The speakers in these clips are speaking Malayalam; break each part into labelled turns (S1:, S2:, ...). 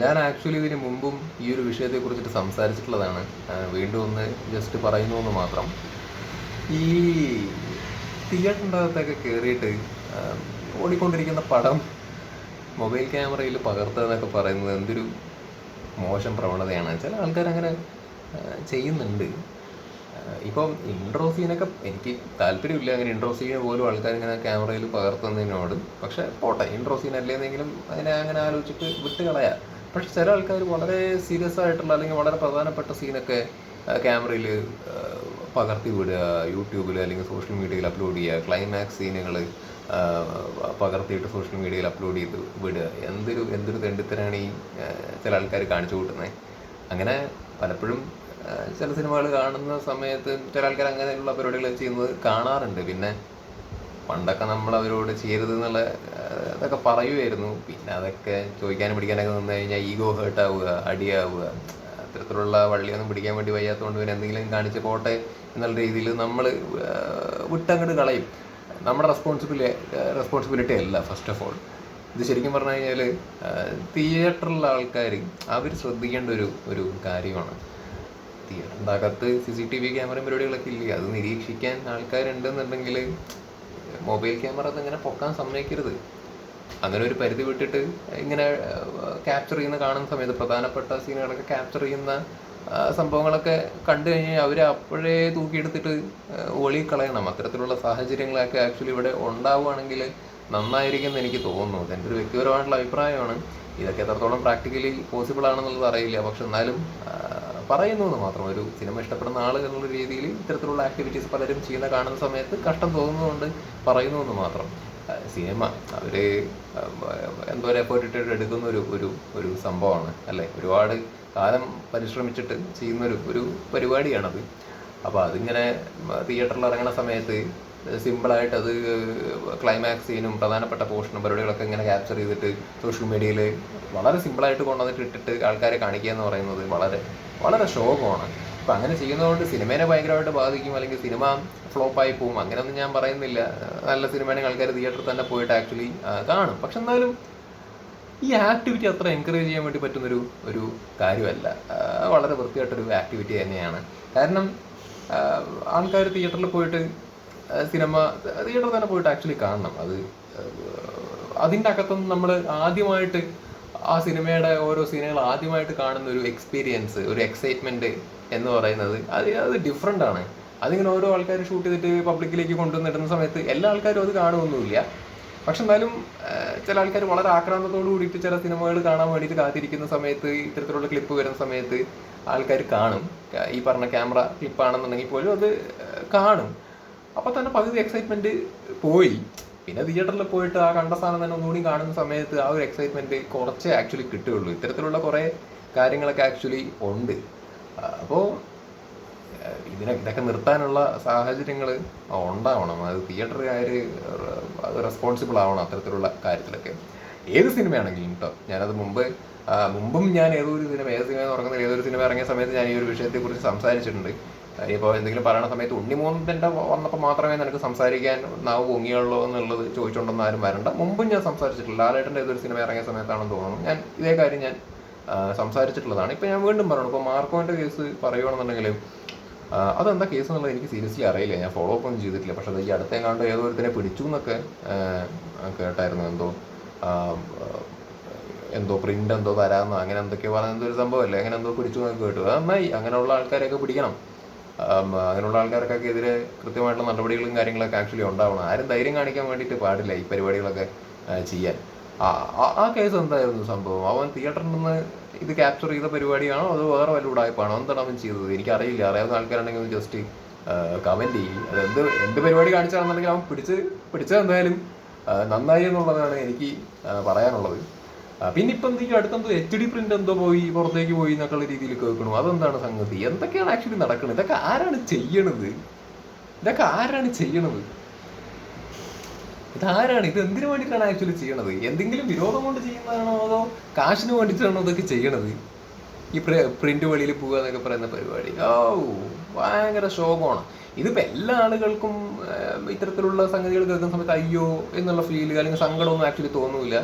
S1: ഞാൻ ആക്ച്വലി ഇതിന് മുമ്പും ഈ ഒരു വിഷയത്തെ കുറിച്ചിട്ട് സംസാരിച്ചിട്ടുള്ളതാണ്. വീണ്ടും ഒന്ന് ജസ്റ്റ് പറയുന്നു എന്ന് മാത്രം. ഈ തിയേറ്ററിന്റെ കയറിയിട്ട് ഓടിക്കൊണ്ടിരിക്കുന്ന പടം മൊബൈൽ ക്യാമറയിൽ പകർത്തുക എന്നൊക്കെ പറയുന്നത് എന്തൊരു മോശം പ്രവണതയാണ്. ചില ആൾക്കാർ അങ്ങനെ ചെയ്യുന്നുണ്ട്. ഇപ്പം ഇൻട്രോ സീനൊക്കെ എനിക്ക് താല്പര്യമില്ല. അങ്ങനെ ഇൻട്രോ സീന് പോലും ആൾക്കാർ ഇങ്ങനെ ക്യാമറയിൽ പകർത്തുന്നതിനോട് പക്ഷെ പോട്ടെ ഇൻട്രോ സീൻ അല്ലേന്നെങ്കിലും അതിനെ അങ്ങനെ ആലോചിച്ചിട്ട് വിട്ട് കളയാ. പക്ഷെ ചില ആൾക്കാർ വളരെ സീരിയസ് ആയിട്ടുള്ള അല്ലെങ്കിൽ വളരെ പ്രധാനപ്പെട്ട സീനൊക്കെ ക്യാമറയിൽ പകർത്തി വിടുക യൂട്യൂബിൽ അല്ലെങ്കിൽ സോഷ്യൽ മീഡിയയിൽ അപ്ലോഡ് ചെയ്യുക ക്ലൈമാക്സ് സീനുകൾ പകർത്തിയിട്ട് സോഷ്യൽ മീഡിയയിൽ അപ്ലോഡ് ചെയ്ത് വിടുക. എന്തൊരു എന്തൊരു തെണ്ടിത്തരാണ് ഈ ചില ആൾക്കാർ കാണിച്ചു കൂട്ടുന്നത്. അങ്ങനെ പലപ്പോഴും ചില സിനിമകൾ കാണുന്ന സമയത്ത് ചില ആൾക്കാർ അങ്ങനെയുള്ള പരിപാടികൾ ചെയ്യുന്നത് കാണാറുണ്ട്. പിന്നെ പണ്ടൊക്കെ നമ്മൾ അവരോട് ചെയ്യരുത് എന്നുള്ള അതൊക്കെ പറയുമായിരുന്നു പിന്നെ അതൊക്കെ ചോദിക്കാനും പിടിക്കാനൊക്കെ നിന്ന് കഴിഞ്ഞാൽ ഈഗോ ഹേർട്ട് ആവുക അടിയാവുക. അത്തരത്തിലുള്ള വള്ളിയൊന്നും പിടിക്കാൻ വേണ്ടി വയ്യാത്തതുകൊണ്ട് പിന്നെ എന്തെങ്കിലും കാണിച്ച് പോട്ടെ എന്നുള്ള രീതിയിൽ നമ്മൾ വിട്ടങ്ങോട്ട് കളയും. നമ്മുടെ റെസ്പോൺസിബിലിറ്റി റെസ്പോൺസിബിലിറ്റി അല്ല ഫസ്റ്റ് ഓഫ് ഓൾ ഇത് ശരിക്കും പറഞ്ഞു കഴിഞ്ഞാൽ തിയേറ്ററിലുള്ള ആൾക്കാർ അവർ ശ്രദ്ധിക്കേണ്ട ഒരു ഒരു കാര്യമാണ്. തിയേറ്ററിന്റെ അകത്ത് സി സി ടി വി ക്യാമറയും പരിപാടികളൊക്കെ ഇല്ല? അത് നിരീക്ഷിക്കാൻ ആൾക്കാരുണ്ടെന്നുണ്ടെങ്കിൽ മൊബൈൽ ക്യാമറ അതങ്ങനെ പൊക്കാൻ സമ്മതിക്കരുത്. അങ്ങനെ ഒരു പരിധി വിട്ടിട്ട് ഇങ്ങനെ ക്യാപ്ചർ ചെയ്യുന്ന കാണുന്ന സമയത്ത് പ്രധാനപ്പെട്ട സീനുകളൊക്കെ ക്യാപ്ചർ ചെയ്യുന്ന സംഭവങ്ങളൊക്കെ കണ്ടു കഴിഞ്ഞാൽ അവർ അപ്പോഴേ തൂക്കിയെടുത്തിട്ട് ഒളി കളയണം. അത്തരത്തിലുള്ള സാഹചര്യങ്ങളൊക്കെ ആക്ച്വലി ഇവിടെ ഉണ്ടാവുകയാണെങ്കിൽ നന്നായിരിക്കും എന്ന് എനിക്ക് തോന്നുന്നു. അതെന്റെ ഒരു വ്യക്തിപരമായിട്ടുള്ള അഭിപ്രായമാണ്. ഇതൊക്കെ എത്രത്തോളം പ്രാക്ടിക്കലി പോസിബിൾ ആണെന്നുള്ളത് അറിയില്ല. പക്ഷെ എന്നാലും പറയുന്നു എന്ന് മാത്രം ഒരു സിനിമ ഇഷ്ടപ്പെടുന്ന ആൾ എന്നുള്ള രീതിയിൽ ഇത്തരത്തിലുള്ള ആക്ടിവിറ്റീസ് പലരും ചെയ്യുന്ന കാണുന്ന സമയത്ത് കഷ്ടം തോന്നുന്നതുകൊണ്ട് പറയുന്നു എന്ന് മാത്രം സിനിമ അവർ എന്തോ ഒരു എഫേർട്ട് ഇട്ടിട്ട് എടുക്കുന്ന ഒരു ഒരു ഒരു സംഭവമാണ് അല്ലേ? ഒരുപാട് കാലം പരിശ്രമിച്ചിട്ട് ചെയ്യുന്ന ഒരു ഒരു പരിപാടിയാണത്. അപ്പോൾ അതിങ്ങനെ തിയേറ്ററിൽ ഇറങ്ങുന്ന സമയത്ത് സിമ്പിളായിട്ട് അത് ക്ലൈമാക്സ് സീനും പ്രധാനപ്പെട്ട പോർഷനും പരിപാടികളൊക്കെ ഇങ്ങനെ ക്യാപ്ചർ ചെയ്തിട്ട് സോഷ്യൽ മീഡിയയിൽ വളരെ സിമ്പിളായിട്ട് കൊണ്ടുവന്നിട്ട് ഇട്ടിട്ട് ആൾക്കാരെ കാണിക്കുക എന്ന് പറയുന്നത് വളരെ വളരെ ശോകമാണ്. അപ്പം അങ്ങനെ ചെയ്യുന്നതുകൊണ്ട് സിനിമേനെ ഭയങ്കരമായിട്ട് ബാധിക്കും അല്ലെങ്കിൽ സിനിമ ഫ്ലോപ്പായി പോകും അങ്ങനെയൊന്നും ഞാൻ പറയുന്നില്ല. നല്ല സിനിമയാണെങ്കിൽ ആൾക്കാർ തിയേറ്ററിൽ തന്നെ പോയിട്ട് ആക്ച്വലി കാണും. പക്ഷെ എന്നാലും ഈ ആക്ടിവിറ്റി അത്ര എൻകറേജ് ചെയ്യാൻ വേണ്ടി പറ്റുന്നൊരു ഒരു കാര്യമല്ല. വളരെ വൃത്തിയായിട്ടൊരു ആക്ടിവിറ്റി തന്നെയാണ്. കാരണം ആൾക്കാർ തിയേറ്ററിൽ പോയിട്ട് സിനിമ തിയേറ്ററിൽ തന്നെ പോയിട്ട് ആക്ച്വലി കാണണം. അത് അതിന്റെ അകത്തുനിന്ന് നമ്മൾ ആദ്യമായിട്ട് ആ സിനിമയുടെ ഓരോ സീനുകൾ ആദ്യമായിട്ട് കാണുന്ന ഒരു എക്സ്പീരിയൻസ് ഒരു എക്സൈറ്റ്മെന്റ് എന്ന് പറയുന്നത് അത് അത് ഡിഫറെന്റ് ആണ്. അതിങ്ങനെ ഓരോ ആൾക്കാർ ഷൂട്ട് ചെയ്തിട്ട് പബ്ലിക്കിലേക്ക് കൊണ്ടുവന്നിടുന്ന സമയത്ത് എല്ലാ ആൾക്കാരും അത് കാണുമൊന്നുമില്ല പക്ഷെ എന്നാലും ചില ആൾക്കാർ വളരെ ആക്രാന്തത്തോട് കൂടിയിട്ട് ചില സിനിമകൾ കാണാൻ വേണ്ടിയിട്ട് കാത്തിരിക്കുന്ന സമയത്ത് ഇത്തരത്തിലുള്ള ക്ലിപ്പ് വരുന്ന സമയത്ത് ആൾക്കാർ കാണും. ഈ പറഞ്ഞ ക്യാമറ ക്ലിപ്പാണെന്നുണ്ടെങ്കിൽ പോലും അത് കാണും. അപ്പോൾ തന്നെ പകുതി എക്സൈറ്റ്മെന്റ് പോയി. പിന്നെ തിയേറ്ററിൽ പോയിട്ട് ആ കണ്ട സാധനം തന്നെ ഒന്നുകൂടി കാണുന്ന സമയത്ത് ആ ഒരു എക്സൈറ്റ്മെന്റ് കുറച്ചേ ആക്ച്വലി കിട്ടുകയുള്ളൂ. ഇത്തരത്തിലുള്ള കുറേ കാര്യങ്ങളൊക്കെ ആക്ച്വലി ഉണ്ട്. അപ്പോൾ ഇതിനെ ഇതൊക്കെ നിർത്താനുള്ള സാഹചര്യങ്ങൾ ഉണ്ടാവണം. അത് തിയേറ്ററുകാർ റെസ്പോൺസിബിൾ ആവണം അത്തരത്തിലുള്ള കാര്യത്തിലൊക്കെ. ഏത് സിനിമയാണെങ്കിലും കേട്ടോ ഞാനത് മുമ്പ് മുമ്പും ഞാൻ ഏതൊരു സിനിമ ഏത് സിനിമ തുറക്കുന്ന ഏതൊരു സിനിമ ഇറങ്ങിയ സമയത്ത് ഞാൻ ഈ ഒരു വിഷയത്തെക്കുറിച്ച് സംസാരിച്ചിട്ടുണ്ട്. ഇപ്പോൾ എന്തെങ്കിലും പറയണ സമയത്ത് ഉണ്ണിമോന്തന്റെ വന്നപ്പോൾ മാത്രമേ നിനക്ക് സംസാരിക്കാൻ നാവ് പൊങ്ങിയുള്ളൂ എന്നുള്ളത് ചോദിച്ചുകൊണ്ടൊന്നും ആരും വരണ്ട. മുമ്പും ഞാൻ സംസാരിച്ചിട്ടില്ല. ലാലേട്ടന്റെ ഏതൊരു സിനിമ ഇറങ്ങിയ സമയത്താണെന്ന് തോന്നുന്നു. ഞാൻ ഇതേ കാര്യം ഞാൻ സംസാരിച്ചിട്ടുള്ളതാണ്. ഇപ്പം ഞാൻ വീണ്ടും പറയണം. ഇപ്പോൾ മാർക്കോന്റെ കേസ് പറയുകയാണെന്നുണ്ടെങ്കിൽ അതെന്താ കേസ് എന്നുള്ളത് എനിക്ക് സീരിയസ്ലി അറിയില്ല. ഞാൻ ഫോളോ അപ്പ് ഒന്നും ചെയ്തിട്ടില്ല. പക്ഷെ അത് ഈ അടുത്തേ കണ്ട് ഏതോ ഒരുത്തിനെ പിടിച്ചു എന്നൊക്കെ കേട്ടായിരുന്നു. എന്തോ എന്തോ പ്രിന്റ് എന്തോ തരാമെന്നോ അങ്ങനെ എന്തൊക്കെയോ പറഞ്ഞ എന്തോ ഒരു സംഭവമല്ലേ? അങ്ങനെ എന്തോ പിടിച്ചു എന്നൊക്കെ കേട്ടു. അത് നന്നായി. അങ്ങനെയുള്ള ആൾക്കാരെയൊക്കെ പിടിക്കണം. അങ്ങനെയുള്ള ആൾക്കാർക്കൊക്കെ എതിരെ കൃത്യമായിട്ടുള്ള നടപടികളും കാര്യങ്ങളൊക്കെ ആക്ച്വലി ഉണ്ടാവണം. ആരും ധൈര്യം കാണിക്കാൻ വേണ്ടിയിട്ട് പാടില്ല ഈ പരിപാടികളൊക്കെ ചെയ്യാൻ. ആ കേസ് എന്തായിരുന്നു സംഭവം? അവൻ തിയേറ്ററിൽ നിന്ന് ഇത് ക്യാപ്ചർ ചെയ്ത പരിപാടിയാണോ അത് വേറെ വല്ല ഉടായ്പാണോ? എന്താണ് അവൻ ചെയ്തത്? എനിക്കറിയില്ല. അറിയാവുന്ന ആൾക്കാരുണ്ടെങ്കിൽ ഒന്ന് ജസ്റ്റ് കമന്റ് ചെയ്യും. എന്ത് എന്ത് പരിപാടി കാണിച്ചാണെന്നുണ്ടെങ്കിൽ അവൻ പിടിച്ച് പിടിച്ചത് എന്തായാലും നന്നായി എന്നുള്ളതാണ് എനിക്ക് പറയാനുള്ളത്. പിന്നെ ഇപ്പം എന്തെങ്കിലും അടുത്തെന്തോ എച്ച് ഡി പ്രിന്റ് എന്തോ പോയി പുറത്തേക്ക് പോയി എന്നൊക്കെയുള്ള രീതിയിൽ കേൾക്കണു. അതെന്താണ് സംഗതി? എന്തൊക്കെയാണ് ആക്ച്വലി നടക്കുന്നത് ഇതൊക്കെ ആരാണ് ചെയ്യണത്? ഇതൊക്കെ ആരാണ് ചെയ്യണത്? ഇതാരാണ്? ഇത് എന്തിനു വേണ്ടിയിട്ടാണ് ആക്ച്വലി ചെയ്യണത്? എന്തെങ്കിലും വിരോധം കൊണ്ട് ചെയ്യുന്നതാണോ അതോ കാശിന് വേണ്ടിയിട്ടാണോ ഇതൊക്കെ ചെയ്യണത്? ഈ പ്രിന്റ് വെളിയിൽ പോവുക എന്നൊക്കെ പറയുന്ന പരിപാടി. ഓ ഭയങ്കര ശോകമാണ്. ഇതിപ്പോ എല്ലാ ആളുകൾക്കും ഇത്തരത്തിലുള്ള സംഗതികൾ കേൾക്കുന്ന സമയത്ത് അയ്യോ എന്നുള്ള ഫീൽ അല്ലെങ്കിൽ സങ്കടമൊന്നും ആക്ച്വലി തോന്നൂല.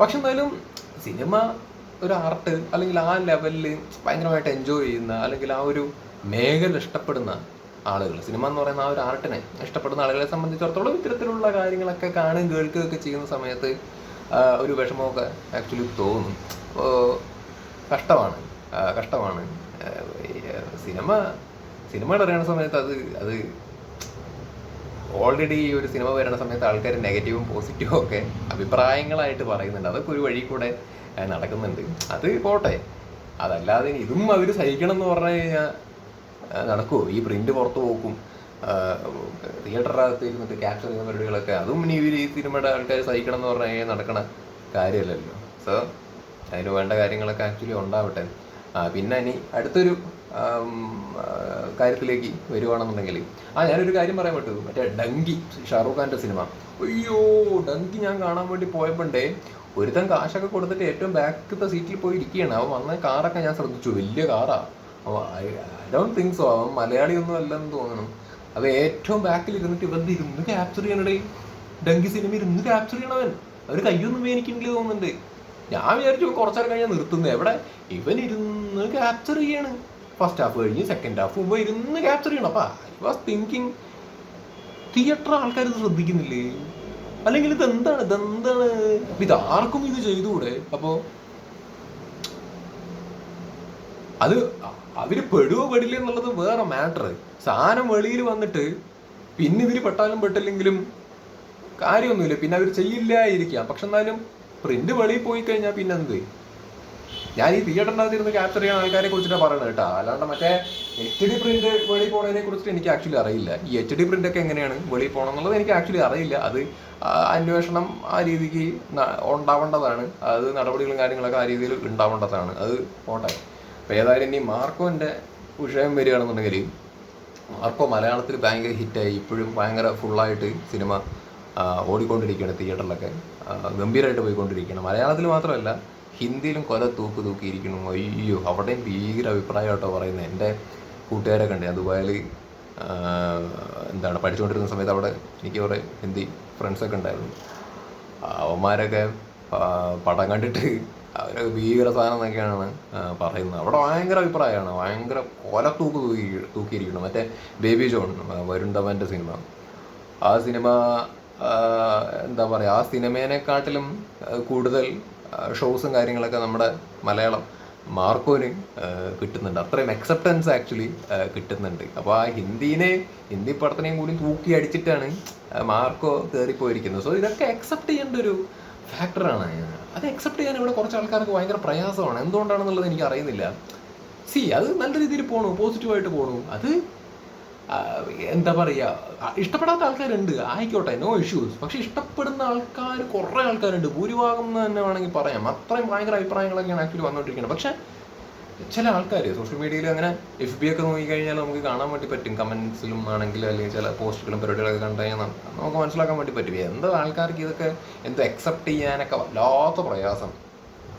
S1: പക്ഷെ എന്നാലും സിനിമ ഒരു ആർട്ട് അല്ലെങ്കിൽ ആ ലെവലിൽ ഭയങ്കരമായിട്ട് എൻജോയ് ചെയ്യുന്ന അല്ലെങ്കിൽ ആ ഒരു മേഖല ഇഷ്ടപ്പെടുന്ന ആളുകൾ സിനിമ എന്ന് പറയുന്ന ആ ഒരു ആർട്ടിനെ ഇഷ്ടപ്പെടുന്ന ആളുകളെ സംബന്ധിച്ചിടത്തോളം ഇത്തരത്തിലുള്ള കാര്യങ്ങളൊക്കെ കാണുകയും കേൾക്കുകയൊക്കെ ചെയ്യുന്ന സമയത്ത് ഒരു വിഷമമൊക്കെ ആക്ച്വലി തോന്നും. അപ്പോൾ കഷ്ടമാണ്. കഷ്ടമാണ്. സിനിമ സിനിമ ഇറങ്ങുന്ന സമയത്ത് അത് അത് ഓൾറെഡി ഈ ഒരു സിനിമ വരുന്ന സമയത്ത് ആൾക്കാർ നെഗറ്റീവും പോസിറ്റീവും ഒക്കെ അഭിപ്രായങ്ങളായിട്ട് പറയുന്നുണ്ട്. അതൊക്കെ ഒരു വഴി കൂടെ നടക്കുന്നുണ്ട്. അത് പോട്ടെ. അതല്ലാതെ ഇതും അവർ സഹിക്കണം എന്ന് പറഞ്ഞു കഴിഞ്ഞാൽ നടക്കുമോ ഈ പ്രിന്റ് പുറത്ത് പോക്കും. തിയേറ്ററിനകത്ത് ഇരുന്നിട്ട് ക്യാപ്ചർ ചെയ്യുന്ന പരിപാടികളൊക്കെ. അതും ഇനി ഇവർ ഈ സിനിമയുടെ ആൾക്കാർ സഹിക്കണം എന്ന് പറഞ്ഞു കഴിഞ്ഞാൽ നടക്കണ കാര്യമല്ലല്ലോ. സോ അതിന് വേണ്ട കാര്യങ്ങളൊക്കെ ആക്ച്വലി ഉണ്ടാവട്ടെ. പിന്നെ ഇനി അടുത്തൊരു കാര്യത്തിലേക്ക് വരുവാണെന്നുണ്ടെങ്കിൽ. ആ ഞാനൊരു കാര്യം പറയാൻ പറ്റൂ. മറ്റേ ഡങ്കി ഷാറൂഖ് ഖാന്റെ സിനിമ. അയ്യോ ഡങ്കി ഞാൻ കാണാൻ വേണ്ടി പോയപ്പോണ്ടേ ഒരുത്തൻ കാശൊക്കെ കൊടുത്തിട്ട് ഏറ്റവും ബാക്കത്തെ സീറ്റിൽ പോയി ഇരിക്കുകയാണ് അവൻ വന്ന കാറൊക്കെ ഞാൻ ശ്രദ്ധിച്ചു. വലിയ കാറാ. ഐ ഡോണ്ട് തിങ്ക് സോ അവൻ മലയാളി ഒന്നും അല്ലെന്ന് തോന്നണം. അവ ഏറ്റവും ബാക്കിൽ ഇരുന്നിട്ട് ഇവന്ത് ഇരുന്ന് ക്യാപ്ചർ ചെയ്യണടേ. ഡങ്കി സിനിമ ഇരുന്ന് ക്യാപ്ചർ ചെയ്യണവൻ. അവർ കയ്യൊന്നും വേനിക്കെങ്കിലും തോന്നുന്നുണ്ട്. ഞാൻ വിചാരിച്ചു കുറച്ചേരം കഴിഞ്ഞാൽ നിർത്തുന്നത് എവിടെ? ഇവൻ ഇരുന്ന് ക്യാപ്ചർ ചെയ്യാണ്. ഫസ്റ്റ് ഹാഫ് കഴിഞ്ഞ് സെക്കൻഡ് ഹാഫ് മുമ്പ് ഇരുന്ന് ക്യാപ്ചർ ചെയ്യണം. അപ്പൊ ഐ വാസ് തിങ്കിങ് തിയേറ്റർ ആൾക്കാർ ഇത് ശ്രദ്ധിക്കുന്നില്ലേ? അല്ലെങ്കിൽ ഇത് എന്താണ് ഇതെന്താണ് അപ്പൊ ഇത് ആർക്കും ഇത് ചെയ്തുകൂടെ? അപ്പോ അത് അവർ പെടുവോ പെടില്ല എന്നുള്ളത് വേറെ മാറ്റർ സാധനം വെളിയിൽ വന്നിട്ട് പിന്നെ ഇവർ പെട്ടാലും പെട്ടില്ലെങ്കിലും കാര്യമൊന്നുമില്ല. പിന്നെ അവർ ചെയ്യില്ലായിരിക്കാം. പക്ഷെ എന്നാലും പ്രിന്റ് വെളിയിൽ പോയി കഴിഞ്ഞാൽ പിന്നെ എന്ത് ഞാൻ ഈ തിയേറ്ററിനകത്ത് ഇരുന്ന് ക്യാപ്ചർ ചെയ്യുന്ന ആൾക്കാരെ കുറിച്ചിട്ടാണ് പറയുന്നത് കേട്ടോ. അല്ലാണ്ട് മറ്റേ എച്ച് ഡി പ്രിന്റ് വെളിയിൽ പോണതിനെ കുറിച്ചിട്ട് എനിക്ക് ആക്ച്വലി അറിയില്ല. ഈ എച്ച് ഡി പ്രിന്റ് ഒക്കെ എങ്ങനെയാണ് വെളിയിൽ പോകണം എന്നുള്ളത് എനിക്ക് ആക്ച്വലി അറിയില്ല. അത് അന്വേഷണം ആ രീതിക്ക് ഉണ്ടാവേണ്ടതാണ്. അത് നടപടികളും കാര്യങ്ങളൊക്കെ ആ രീതിയിൽ ഉണ്ടാവേണ്ടതാണ്. അത് പോട്ടെ. അപ്പൊ ഏതായാലും ഇനി മാർക്കോന്റെ വിഷയം വരികയാണെന്നുണ്ടെങ്കിൽ മാർക്കോ മലയാളത്തിൽ ഭയങ്കര ഹിറ്റായി. ഇപ്പോഴും ഭയങ്കര ഫുള്ളായിട്ട് സിനിമ ഓടിക്കൊണ്ടിരിക്കുകയാണ് തിയേറ്ററിലൊക്കെ ഗംഭീരമായിട്ട് പോയിക്കൊണ്ടിരിക്കുകയാണ്. മലയാളത്തിൽ മാത്രമല്ല ഹിന്ദിയിലും കൊല തൂക്ക് തൂക്കിയിരിക്കുന്നു. അയ്യോ അവിടെയും ഭീകര അഭിപ്രായം കേട്ടോ പറയുന്നത്. എന്റെ കൂട്ടുകാരൊക്കെ ഉണ്ട് ഞാൻ ദുബായിൽ എന്താണ് പഠിച്ചുകൊണ്ടിരുന്ന സമയത്ത് അവിടെ എനിക്ക് കുറേ ഹിന്ദി ഫ്രണ്ട്സൊക്കെ ഉണ്ടായിരുന്നു. അവന്മാരൊക്കെ പടം കണ്ടിട്ട് അവരൊക്കെ ഭീകര സാധനം എന്നൊക്കെയാണ് പറയുന്നത്. അവിടെ ഭയങ്കര അഭിപ്രായമാണ്. ഭയങ്കര കൊല തൂക്ക് തൂക്കി തൂക്കിയിരിക്കണം മറ്റേ ബേബി ജോൺ വരുണ്ടവന്റെ സിനിമ. ആ സിനിമ എന്താ പറയുക ആ സിനിമേനെക്കാട്ടിലും കാട്ടിലും കൂടുതൽ ഷോസും കാര്യങ്ങളൊക്കെ നമ്മുടെ മലയാളം മാർക്കോന് കിട്ടുന്നുണ്ട്. അത്രയും അക്സെപ്റ്റൻസ് ആക്ച്വലി കിട്ടുന്നുണ്ട്. അപ്പോൾ ആ ഹിന്ദീനെ ഹിന്ദി പടത്തിനെയും കൂടി തൂക്കി അടിച്ചിട്ടാണ് മാർക്കോ കയറിപ്പോയിരിക്കുന്നത് സോ ഇതൊക്കെ അക്സെപ്റ്റ് ചെയ്യേണ്ട ഒരു ഫാക്ടറാണ് അത് അക്സെപ്റ്റ് ചെയ്യാൻ ഇവിടെ കുറച്ച് ആൾക്കാർക്ക് ഭയങ്കര പ്രയാസമാണ്. എന്തുകൊണ്ടാണെന്നുള്ളത് എനിക്ക് അറിയുന്നില്ല സി അത് നല്ല രീതിയിൽ പോണു പോസിറ്റീവായിട്ട് പോണു. അത് എന്താ പറയുക ഇഷ്ടപ്പെടാത്ത ആൾക്കാരുണ്ട്. ആയിക്കോട്ടെ നോ ഇഷ്യൂസ് പക്ഷെ ഇഷ്ടപ്പെടുന്ന ആൾക്കാർ കുറേ ആൾക്കാരുണ്ട്. ഭൂരിഭാഗം എന്ന് തന്നെ വേണമെങ്കിൽ പറയാം. അത്രയും ഭയങ്കര അഭിപ്രായങ്ങളൊക്കെയാണ് ആക്ച്വലി വന്നുകൊണ്ടിരിക്കുന്നത് പക്ഷെ ചില ആൾക്കാർ സോഷ്യൽ മീഡിയയിൽ അങ്ങനെ എഫ് ബി ഒക്കെ നോക്കിക്കഴിഞ്ഞാൽ നമുക്ക് കാണാൻ വേണ്ടി പറ്റും. കമൻസിലും ആണെങ്കിലും അല്ലെങ്കിൽ ചില പോസ്റ്റുകളും പരിപാടികളൊക്കെ കണ്ടു കഴിഞ്ഞാൽ നമുക്ക് മനസ്സിലാക്കാൻ വേണ്ടി പറ്റും. എന്തോ ആൾക്കാർക്ക് ഇതൊക്കെ എന്തോ അക്സെപ്റ്റ് ചെയ്യാനൊക്കെ വല്ലാത്ത പ്രയാസം.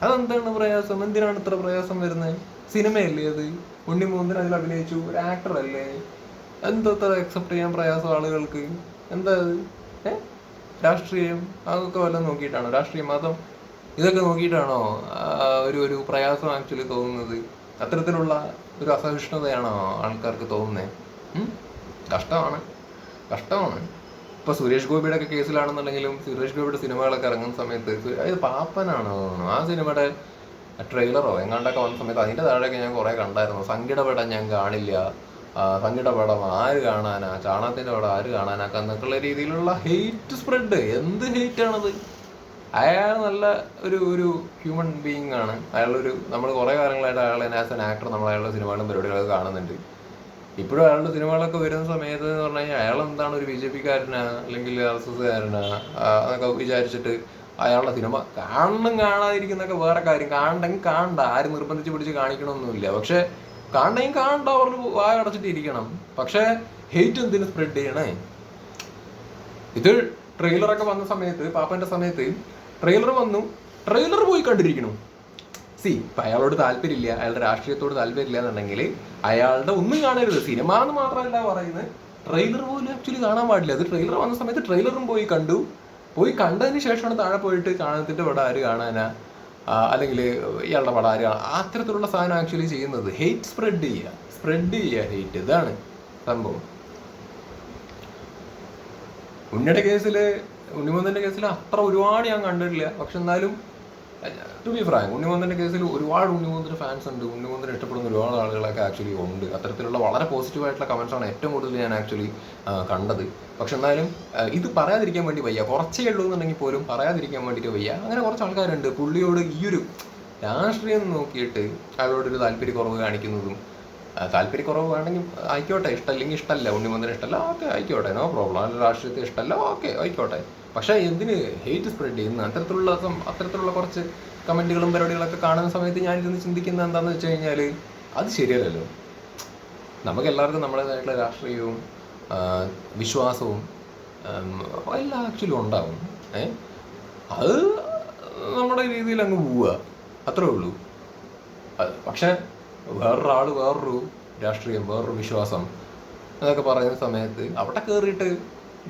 S1: അതെന്താണ് പ്രയാസം? എന്തിനാണ് ഇത്ര പ്രയാസം വരുന്നത്? സിനിമയല്ലേ അത്? ഉണ്ണി മൂന്നിന് അതിൽ അഭിനയിച്ചു. ഒരു ആക്ടർ അല്ലേ? എന്താ ഇത്ര അക്സെപ്റ്റ് ചെയ്യാൻ പ്രയാസം ആളുകൾക്ക്? എന്താ രാഷ്ട്രീയം? അതൊക്കെ വല്ലതും നോക്കിയിട്ടാണോ? രാഷ്ട്രീയം മതം? ഇതൊക്കെ നോക്കിയിട്ടാണോ ഒരു ഒരു പ്രയാസം ആക്ച്വലി തോന്നുന്നത്? അത്തരത്തിലുള്ള ഒരു അസഹിഷ്ണുതയാണോ ആൾക്കാർക്ക് തോന്നുന്നത് കഷ്ടമാണ്. കഷ്ടമാണ്. ഇപ്പൊ സുരേഷ് ഗോപിയുടെ ഒക്കെ കേസിലാണെന്നുണ്ടെങ്കിലും സുരേഷ് ഗോപിയുടെ സിനിമകളൊക്കെ ഇറങ്ങുന്ന സമയത്ത് അത് പാപ്പനാണോ? ആ സിനിമയുടെ ട്രെയിലറോ എങ്ങാണ്ടൊക്കെ വന്ന സമയത്ത് അതിന്റെ താഴെയൊക്കെ ഞാൻ കുറെ കണ്ടായിരുന്നു. സങ്കടപെടാൻ ഞാൻ കാണില്ല. ആ, സംഗീതപടം ആര് കാണാനാ? ചാണകത്തിന്റെ പടം ആര് കാണാനാക്ക എന്നൊക്കെയുള്ള രീതിയിലുള്ള ഹെയ്റ്റ് സ്പ്രെഡ് എന്ത് ഹെയ്റ്റ് ആണത്? അയാൾ നല്ല ഒരു ഒരു ഹ്യൂമൻ ബീയിങ് ആണ്. അയാളൊരു നമ്മൾ കുറെ കാലങ്ങളായിട്ട് അയാളെ ആസ് എൻ ആക്ടർ നമ്മൾ അയാളുടെ സിനിമകളും പരിപാടികളൊക്കെ കാണുന്നുണ്ട്. ഇപ്പോഴും അയാളുടെ സിനിമകളൊക്കെ വരുന്ന സമയത്ത് എന്ന് പറഞ്ഞു കഴിഞ്ഞാൽ അയാൾ എന്താണ് ഒരു ബി ജെ പിക്കാരനാ? അല്ലെങ്കിൽ ആർ എസ് എസ്കാരനാ എന്നൊക്കെ വിചാരിച്ചിട്ട് അയാളുടെ സിനിമ കാണണം കാണാതിരിക്കുന്നൊക്കെ വേറെ കാര്യം. കാണണ്ടെങ്കിൽ കാണണ്ട. ആരും നിർബന്ധിച്ച് പിടിച്ച് കാണിക്കണമൊന്നുമില്ല പക്ഷെ കാണണമെങ്കിൽ കാണണ്ട അവർ വായ അടച്ചിട്ട് ഇരിക്കണം. പക്ഷെ ഹെയ്റ്റ് എന്തിനു സ്പ്രെഡ് ചെയ്യണേ? ഇത് ട്രെയിലറൊക്കെ വന്ന സമയത്ത് പാപ്പന്റെ സമയത്ത് ട്രെയിലർ വന്നു. ട്രെയിലർ പോയി കണ്ടിരിക്കണം. സി ഇപ്പൊ അയാളോട് താല്പര്യമില്ല. അയാളുടെ രാഷ്ട്രീയത്തോട് താല്പര്യമില്ല എന്നുണ്ടെങ്കിൽ അയാളുടെ ഒന്നും കാണരുത്. സിനിമ എന്ന് മാത്രമല്ല പറയുന്നത്. ട്രെയിലർ പോലും ആക്ച്വലി കാണാൻ പാടില്ല. അത് ട്രെയിലർ വന്ന സമയത്ത് ട്രെയിലറും പോയി കണ്ടു. പോയി കണ്ടതിന് ശേഷമാണ് താഴെ പോയിട്ട് കാണത്തിന്റെ ഇവിടെ ആര് കാണാനാ? അല്ലെങ്കിൽ ഇയാളുടെ ആര് അത്തരത്തിലുള്ള സാധനം ആക്ച്വലി ചെയ്യുന്നത് ഹെയ്റ്റ് സ്പ്രെഡ് ചെയ്യുക. സ്പ്രെഡ് ചെയ്യുക ഹെയ്റ്റ് ഇതാണ് സംഭവം. ഉണ്ണിയുടെ കേസിൽ ഉണ്ണിമോന്റെ കേസിൽ അത്ര ഒരുപാട് ഞാൻ കണ്ടിട്ടില്ല. പക്ഷെ എന്നാലും ടു ബി ഫ്രാങ്ക് ഉണ്ണിമന്തിന്റെ കേസിൽ ഒരുപാട് ഉണ്ണിമന്തിന്റെ ഫാൻസ് ഉണ്ട്. ഉണ്ണിമന്തിനെ ഇഷ്ടപ്പെടുന്ന ഒരുപാട് ആളുകളൊക്കെ ആക്ച്വലി ഉണ്ട്. അത്തരത്തിലുള്ള വളരെ പോസിറ്റീവ് ആയിട്ടുള്ള കമന്റ്സ് ആണ് ഏറ്റവും കൂടുതൽ ഞാൻ ആക്ച്വലി കണ്ടത്. പക്ഷെ എന്നാലും ഇത് പറയാതിരിക്കാൻ വേണ്ടി വയ്യ. കുറച്ചേ ഉള്ളൂ എന്നുണ്ടെങ്കിൽ പോലും പറയാതിരിക്കാൻ വേണ്ടിയിട്ട് വയ്യ. അങ്ങനെ കുറച്ച് ആൾക്കാരുണ്ട്. പുള്ളിയോട് ഈ ഒരു രാഷ്ട്രീയം നോക്കിയിട്ട് അയാളോടൊരു താല്പര്യക്കുറവ് കാണിക്കുന്നതും താല്പര്യക്കുറവ് വേണമെങ്കിൽ ആയിക്കോട്ടെ ഇഷ്ടമല്ലെങ്കിൽ ഇഷ്ടമല്ല ഉണ്ണിമന്ദിരം ഇഷ്ടമല്ല ഓക്കെ ആയിക്കോട്ടെ നോ പ്രോബ്ലം അല്ല രാഷ്ട്രീയത്തെ ഇഷ്ടമല്ല ഓക്കെ ആയിക്കോട്ടെ. പക്ഷേ എന്തിന് ഹെയ്റ്റ് സ്പ്രെഡ് ചെയ്യുന്ന അത്തരത്തിലുള്ള അത്തരത്തിലുള്ള കുറച്ച് കമന്റുകളും പരിപാടികളൊക്കെ കാണുന്ന സമയത്ത് ഞാനിരുന്ന് ചിന്തിക്കുന്നത് എന്താണെന്ന് വെച്ച് കഴിഞ്ഞാൽ അത് ശരിയല്ലല്ലോ. നമുക്ക് എല്ലാവർക്കും നമ്മുടേതായിട്ടുള്ള രാഷ്ട്രീയവും വിശ്വാസവും എല്ലാം ആക്ച്വലി ഉണ്ടാവും. ഏ? അത് നമ്മുടെ രീതിയിൽ അങ്ങ് പോവുക. അത്രേ ഉള്ളൂ. പക്ഷെ വേറൊരാൾ വേറൊരു രാഷ്ട്രീയം വേറൊരു വിശ്വാസം എന്നൊക്കെ പറയുന്ന സമയത്ത് അവിടെ കയറിയിട്ട്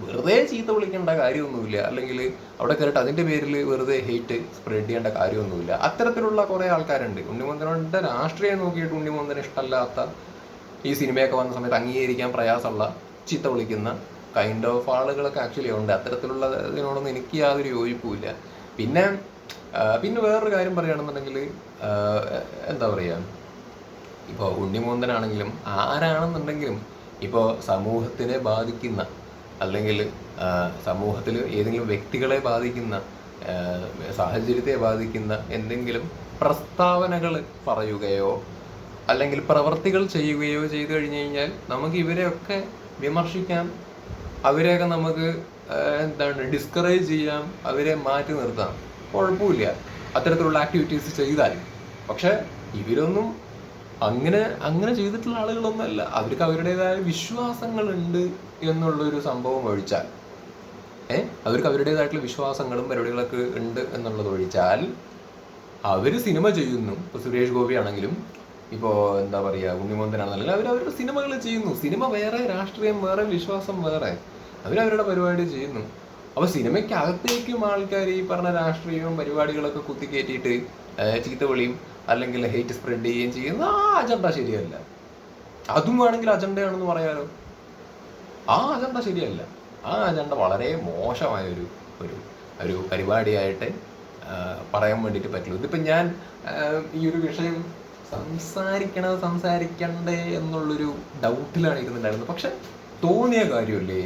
S1: വെറുതെ ചീത്ത വിളിക്കേണ്ട കാര്യമൊന്നുമില്ല. അല്ലെങ്കിൽ അവിടെ കയറിയിട്ട് അതിന്റെ പേരിൽ വെറുതെ ഹെയ്റ്റ് സ്പ്രെഡ് ചെയ്യേണ്ട കാര്യമൊന്നുമില്ല. അത്തരത്തിലുള്ള കുറേ ആൾക്കാരുണ്ട്. ഉണ്ണിമന്ദനന്റെ രാഷ്ട്രീയം നോക്കിയിട്ട് ഉണ്ണിമന്ദന ഇഷ്ടമല്ലാത്ത ഈ സിനിമയൊക്കെ വന്ന സമയത്ത് അംഗീകരിക്കാൻ പ്രയാസമുള്ള ചീത്ത വിളിക്കുന്ന കൈൻഡ് ഓഫ് ആളുകളൊക്കെ ആക്ച്വലി ഉണ്ട്. അത്തരത്തിലുള്ള ഇതിനോടൊന്നും എനിക്ക് യാതൊരു യോജിപ്പുമില്ല. പിന്നെ പിന്നെ വേറൊരു കാര്യം പറയുകയാണെന്നുണ്ടെങ്കിൽ എന്താ പറയുക? ഇപ്പോൾ ഉണ്ണിമൂന്തനാണെങ്കിലും ആരാണെന്നുണ്ടെങ്കിലും ഇപ്പോൾ സമൂഹത്തിനെ ബാധിക്കുന്ന അല്ലെങ്കിൽ സമൂഹത്തിൽ ഏതെങ്കിലും വ്യക്തികളെ ബാധിക്കുന്ന സാഹചര്യത്തെ ബാധിക്കുന്ന എന്തെങ്കിലും പ്രസ്താവനകൾ പറയുകയോ അല്ലെങ്കിൽ പ്രവർത്തികൾ ചെയ്യുകയോ ചെയ്തു കഴിഞ്ഞു കഴിഞ്ഞാൽ നമുക്ക് ഇവരെയൊക്കെ വിമർശിക്കാം. അവരെയൊക്കെ നമുക്ക് എന്താണ് ഡിസ്കറേജ് ചെയ്യാം. അവരെ മാറ്റി നിർത്താം. കുഴപ്പമില്ല. അത്തരത്തിലുള്ള ആക്ടിവിറ്റീസ് ചെയ്താൽ പക്ഷെ ഇവരൊന്നും അങ്ങനെ അങ്ങനെ ചെയ്തിട്ടുള്ള ആളുകളൊന്നുമല്ല. അവർക്ക് അവരുടേതായ വിശ്വാസങ്ങളുണ്ട് എന്നുള്ളൊരു സംഭവം ഒഴിച്ചാൽ. ഏ? അവർക്ക് അവരുടേതായിട്ടുള്ള വിശ്വാസങ്ങളും പരിപാടികളൊക്കെ ഉണ്ട് എന്നുള്ളത് ഒഴിച്ചാൽ അവർ സിനിമ ചെയ്യുന്നു. ഇപ്പൊ സുരേഷ് ഗോപി ആണെങ്കിലും ഇപ്പോൾ എന്താ പറയുക ഉണ്ണിമോന്തനാണെന്നല്ല അവർ അവരുടെ സിനിമകൾ ചെയ്യുന്നു. സിനിമ വേറെ രാഷ്ട്രീയം വേറെ വിശ്വാസം വേറെ. അവരവരുടെ പരിപാടി ചെയ്യുന്നു. അപ്പൊ സിനിമയ്ക്കകത്തേക്കും ആൾക്കാർ ഈ പറഞ്ഞ രാഷ്ട്രീയവും പരിപാടികളൊക്കെ കുത്തിക്കയറ്റിയിട്ട് ചീത്ത വിളിയും അല്ലെങ്കിൽ ഹെയ്റ്റ് സ്പ്രെഡ് ചെയ്യുകയും ചെയ്യുന്ന ആ അജണ്ട ശരിയല്ല. അതും വേണമെങ്കിൽ അജണ്ടയാണെന്ന് പറയാലോ. ആ അജണ്ട ശരിയല്ല. ആ അജണ്ട വളരെ മോശമായ ഒരു ഒരു ഒരു പരിപാടിയായിട്ട് പറയാൻ വേണ്ടിയിട്ട് പറ്റുള്ളൂ ഇതിപ്പോൾ ഞാൻ ഈ ഒരു വിഷയം സംസാരിക്കണത് സംസാരിക്കണ്ടേ എന്നുള്ളൊരു ഡൗട്ടിലാണ് ഇരുന്നുണ്ടായിരുന്നത് പക്ഷെ തോന്നിയ കാര്യമല്ലേ?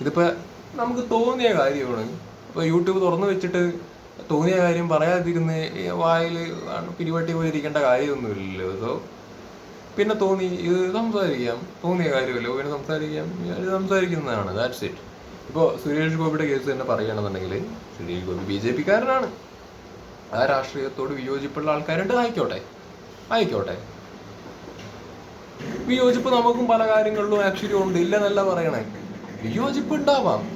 S1: ഇതിപ്പോൾ നമുക്ക് തോന്നിയ കാര്യമാണ്. ഇപ്പോൾ യൂട്യൂബ് തുറന്നു വെച്ചിട്ട് തോന്നിയ കാര്യം പറയാതിരുന്ന് വായിൽ പിരിവട്ടി പോയിരിക്കേണ്ട കാര്യമൊന്നുമില്ലല്ലോ. സോ പിന്നെ തോന്നി ഇത് സംസാരിക്കാം. തോന്നിയ കാര്യമല്ലോ? പിന്നെ സംസാരിക്കാം. ഇത് സംസാരിക്കുന്നതാണ്. ദാറ്റ്സ് ഇറ്റ് ഇപ്പോൾ സുരേഷ് ഗോപിയുടെ കേസ് തന്നെ പറയുകയാണെന്നുണ്ടെങ്കിൽ സുരേഷ് ഗോപി ബി ജെ പിക്കാരനാണ്. ആ രാഷ്ട്രീയത്തോട് വിയോജിപ്പുള്ള ആൾക്കാരുണ്ട്. ആയിക്കോട്ടെ. ആയിക്കോട്ടെ. വിയോജിപ്പ് നമുക്കും പല കാര്യങ്ങളിലും ആക്ച്വലി ഉണ്ട്. ഇല്ലെന്നല്ല പറയണേ. വിയോജിപ്പ് ഉണ്ടാവാം.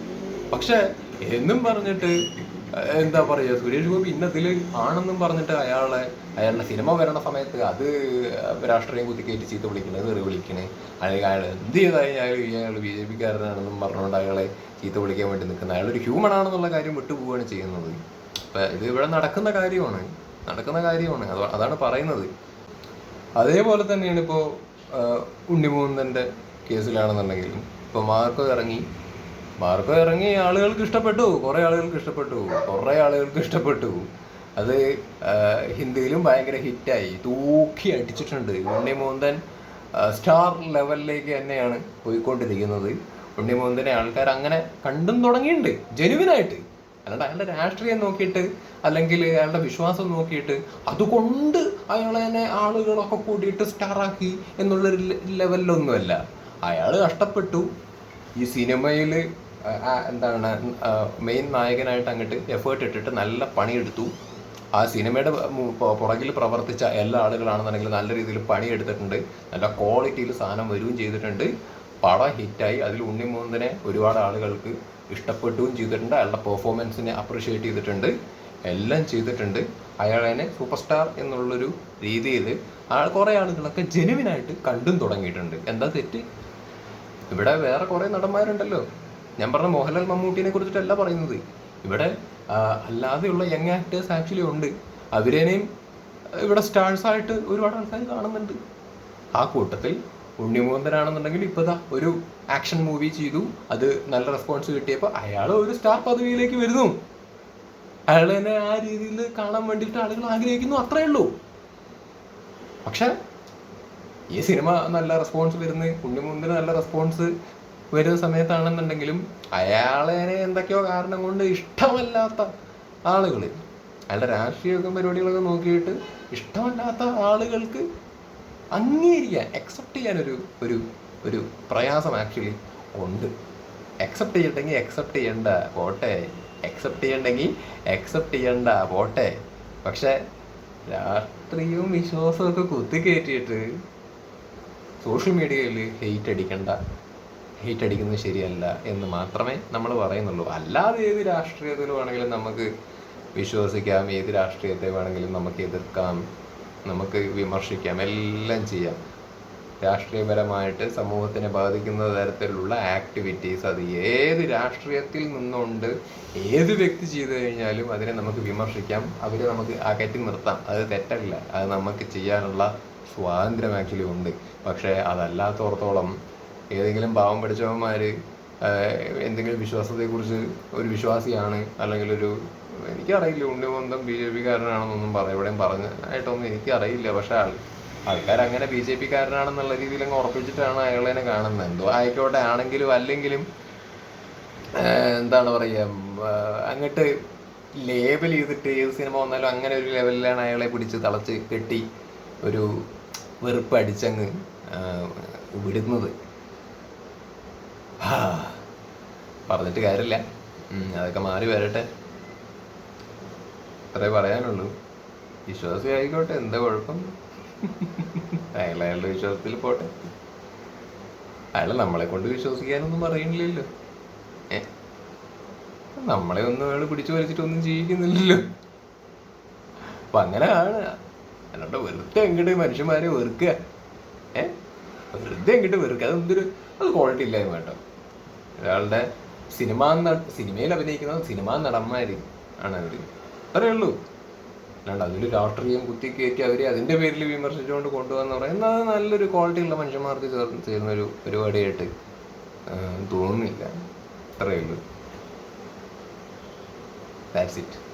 S1: പക്ഷെ എന്നും പറഞ്ഞിട്ട് എന്താ പറയുക സുരേഷ് ഗോപി ഇന്നതിൽ ആണെന്നും പറഞ്ഞിട്ട് അയാളെ അയാളുടെ സിനിമ വരണ സമയത്ത് അത് രാഷ്ട്രീയം കുത്തിക്കയറ്റി ചീത്ത വിളിക്കണേ തെറി വിളിക്കണേ. അല്ലെങ്കിൽ അയാൾ എന്ത് ചെയ്താലും അയാൾ അയാൾ ബി ജെ പിക്കാരനാണെന്നും പറഞ്ഞുകൊണ്ട് അയാളെ ചീത്ത വിളിക്കാൻ വേണ്ടി നിൽക്കുന്ന. ഒരു ഹ്യൂമൻ ആണെന്നുള്ള കാര്യം വിട്ടുപോവുകയാണ് ചെയ്യുന്നത്. അപ്പൊ ഇത് ഇവിടെ നടക്കുന്ന കാര്യമാണ്. നടക്കുന്ന കാര്യമാണ്. അത് അതാണ് പറയുന്നത്. അതേപോലെ തന്നെയാണ് ഇപ്പോൾ ഉണ്ണിമൂന്നന്റെ കേസിലാണെന്നുണ്ടെങ്കിലും ഇപ്പോൾ മാർക്കോ ഇറങ്ങി മാർക്കോ ഇറങ്ങി ആളുകൾക്ക് ഇഷ്ടപ്പെട്ടു. കുറേ ആളുകൾക്ക് ഇഷ്ടപ്പെട്ടു. കുറേ ആളുകൾക്ക് ഇഷ്ടപ്പെട്ടു. അത് ഹിന്ദിയിലും ഭയങ്കര ഹിറ്റായി. തൂക്കി അടിച്ചിട്ടുണ്ട്. ഉണ്ണി ഉണ്ണിമൂന്തൻ സ്റ്റാർ ലെവലിലേക്ക് തന്നെയാണ് പോയിക്കൊണ്ടിരിക്കുന്നത്. ഉണ്ണി ഉണ്ണിമൂന്തനെ ആൾക്കാർ അങ്ങനെ കണ്ടും തുടങ്ങിയിട്ടുണ്ട്. ജെനുവിനായിട്ട്. അല്ലാണ്ട് അയാളുടെ രാഷ്ട്രീയം നോക്കിയിട്ട് അല്ലെങ്കിൽ അയാളുടെ വിശ്വാസം നോക്കിയിട്ട് അതുകൊണ്ട് അയാളെ തന്നെ ആളുകളൊക്കെ കൂടിയിട്ട് സ്റ്റാറാക്കി എന്നുള്ളൊരു ലെവലിലൊന്നുമല്ല. അയാൾ കഷ്ടപ്പെട്ടു. ഈ സിനിമയിൽ എന്താണ് മെയിൻ നായകനായിട്ട് അങ്ങോട്ട് എഫേർട്ട് ഇട്ടിട്ട് നല്ല പണിയെടുത്തു. ആ സിനിമയുടെ പുറകിൽ പ്രവർത്തിച്ച എല്ലാ ആളുകളാണെന്നുണ്ടെങ്കിൽ നല്ല രീതിയിൽ പണിയെടുത്തിട്ടുണ്ട്. നല്ല ക്വാളിറ്റിയിൽ സാധനം വരികയും ചെയ്തിട്ടുണ്ട്. പടം ഹിറ്റായി. അതിൽ ഉണ്ണിമൂന്നിനെ ഒരുപാട് ആളുകൾക്ക് ഇഷ്ടപ്പെട്ടുകയും ചെയ്തിട്ടുണ്ട്. അയാളുടെ പെർഫോമൻസിനെ അപ്രിഷ്യേറ്റ് ചെയ്തിട്ടുണ്ട്. എല്ലാം ചെയ്തിട്ടുണ്ട്. അയാളെ സൂപ്പർ സ്റ്റാർ എന്നുള്ളൊരു രീതിയിൽ ആൾ കുറേ ആളുകളൊക്കെ ജെനുവിനായിട്ട് കണ്ടും തുടങ്ങിയിട്ടുണ്ട്. എന്താ തെറ്റ്? ഇവിടെ വേറെ കുറേ നടന്മാരുണ്ടല്ലോ. ഞാൻ പറഞ്ഞ മോഹൻലാൽ മമ്മൂട്ടിനെ കുറിച്ചിട്ടല്ല പറയുന്നത്. ഇവിടെ അല്ലാതെയുള്ള യങ് ആക്ടേഴ്സ് ആക്ച്വലി ഉണ്ട്. അവരേനെയും ഇവിടെ സ്റ്റാർസ് ആയിട്ട് ഒരുപാട് ആൾക്കാർ കാണുന്നുണ്ട്. ആ കൂട്ടത്തിൽ ഉണ്ണിമൂന്തനാണെന്നുണ്ടെങ്കിൽ ഇപ്പൊ ദാ ഒരു ആക്ഷൻ മൂവി ചെയ്തു. അത് നല്ല റെസ്പോൺസ് കിട്ടിയപ്പോൾ അയാൾ ഒരു സ്റ്റാർ പദവിയിലേക്ക് വരുന്നു. അയാൾ തന്നെ ആ രീതിയിൽ കാണാൻ വേണ്ടിയിട്ട് ആളുകൾ ആഗ്രഹിക്കുന്നു അത്രേ ഉള്ളൂ. പക്ഷെ ഈ സിനിമ നല്ല റെസ്പോൺസ് വരുന്ന ഉണ്ണിമുന്തിന് നല്ല റെസ്പോൺസ് വരുന്ന സമയത്താണെന്നുണ്ടെങ്കിലും അയാളെ എന്തൊക്കെയോ കാരണം കൊണ്ട് ഇഷ്ടമല്ലാത്ത ആളുകൾ അയാളുടെ രാഷ്ട്രീയമൊക്കെ പരിപാടികളൊക്കെ നോക്കിയിട്ട് ഇഷ്ടമല്ലാത്ത ആളുകൾക്ക് അംഗീകരിക്കാൻ അക്സെപ്റ്റ് ചെയ്യാൻ ഒരു ഒരു ഒരു പ്രയാസം ആക്ച്വലി ഉണ്ട്. അക്സെപ്റ്റ് ചെയ്യണ്ടെങ്കിൽ അക്സെപ്റ്റ് ചെയ്യണ്ട പോട്ടെ. അക്സെപ്റ്റ് ചെയ്യണ്ടെങ്കിൽ അക്സെപ്റ്റ് ചെയ്യണ്ട പോട്ടെ. പക്ഷെ രാഷ്ട്രീയവും വിശ്വാസവും ഒക്കെ കുത്തിക്കയറ്റിയിട്ട് സോഷ്യൽ മീഡിയയിൽ ഹെയ്റ്റ് അടിക്കണ്ട. ഹെയ്റ്റ് അടിക്കുന്നത് ശരിയല്ല എന്ന് മാത്രമേ നമ്മൾ പറയുന്നുള്ളൂ. അല്ലാതെ ഏത് രാഷ്ട്രീയത്തിൽ വേണമെങ്കിലും നമുക്ക് വിശ്വസിക്കാം ഏത് രാഷ്ട്രീയത്തെ വേണമെങ്കിലും നമുക്ക് എതിർക്കാം നമുക്ക് വിമർശിക്കാം എല്ലാം ചെയ്യാം. രാഷ്ട്രീയപരമായിട്ട് സമൂഹത്തിനെ ബാധിക്കുന്ന തരത്തിലുള്ള ആക്ടിവിറ്റീസ് അത് ഏത് രാഷ്ട്രീയത്തിൽ നിന്നുകൊണ്ട് ഏത് വ്യക്തി ചെയ്തു കഴിഞ്ഞാലും അതിനെ നമുക്ക് വിമർശിക്കാം അവരെ നമുക്ക് അകറ്റി നിർത്താം. അത് തെറ്റല്ല. അത് നമുക്ക് ചെയ്യാനുള്ള സ്വാതന്ത്ര്യം ആക്ച്വലി ഉണ്ട്. പക്ഷേ അതല്ലാത്തോടത്തോളം ഏതെങ്കിലും പാവം പഠിച്ചവന്മാര് എന്തെങ്കിലും വിശ്വാസത്തെക്കുറിച്ച് ഒരു വിശ്വാസിയാണ് അല്ലെങ്കിൽ ഒരു എനിക്കറിയില്ല ഉണ്ണിമന്തം ബി ജെ പിക്കാരനാണെന്നൊന്നും പറ എവിടെയും പറഞ്ഞായിട്ടൊന്നും എനിക്കറിയില്ല പക്ഷെ ആൾ ആൾക്കാർ അങ്ങനെ ബി ജെ പിക്കാരനാണെന്നുള്ള രീതിയിൽ അങ്ങ് ഉറപ്പിച്ചിട്ടാണ് അയാളെ കാണുന്നത് എന്തോ ആയിക്കോട്ടെ ആണെങ്കിലും അല്ലെങ്കിലും എന്താണ് പറയുക അങ്ങോട്ട് ലേബൽ ചെയ്തിട്ട് ഏത് സിനിമ വന്നാലും അങ്ങനെ ഒരു ലെവലിലാണ് അയാളെ പിടിച്ച് തളച്ച് കെട്ടി ഒരു വെറുപ്പ് അടിച്ചങ്ങ് വിടുന്നത്. പറഞ്ഞിട്ട് കാര്യമില്ല. അതൊക്കെ മാറി വരട്ടെ. അത്രേ പറയാനുള്ളൂ. വിശ്വാസി ആയിക്കോട്ടെ എന്താ കുഴപ്പം? അയാൾ അയാളുടെ വിശ്വാസത്തിൽ പോട്ടെ. അയാൾ നമ്മളെ കൊണ്ട് വിശ്വസിക്കാനൊന്നും പറയുന്നില്ലല്ലോ ഏ? നമ്മളെ ഒന്നും അയാൾ പിടിച്ചു വലിച്ചിട്ടൊന്നും ജീവിക്കുന്നില്ലല്ലോ. അപ്പൊ അങ്ങനെ ആണ്. അല്ലാണ്ട് വെറുതെ എങ്ങോട്ട് മനുഷ്യന്മാരെ വെറുക്കുക? ഏ? വെറുതെ എങ്ങോട്ട് വെറുക്കുക? അതെന്തൊരു അത് ക്വാളിറ്റി ഇല്ലായ്മ കേട്ടോ. ഒരാളുടെ സിനിമ സിനിമയിൽ അഭിനയിക്കുന്നത് സിനിമാ നടന്മാര് ആണ് അവർ. അത്രേ ഉള്ളൂ. അല്ലാണ്ട് അതിൽ രാഷ്ട്രീയം കുത്തിക്കയറ്റി അവർ അതിന്റെ പേരിൽ വിമർശിച്ചുകൊണ്ട് കൊണ്ടുപോകാന്ന് പറയുന്നത് അത് നല്ലൊരു ക്വാളിറ്റി ഉള്ള മനുഷ്യന്മാർക്ക് ചേർന്ന് ഒരു പരിപാടിയായിട്ട് തോന്നുന്നില്ല. അത്രേ ഉള്ളൂ. That's it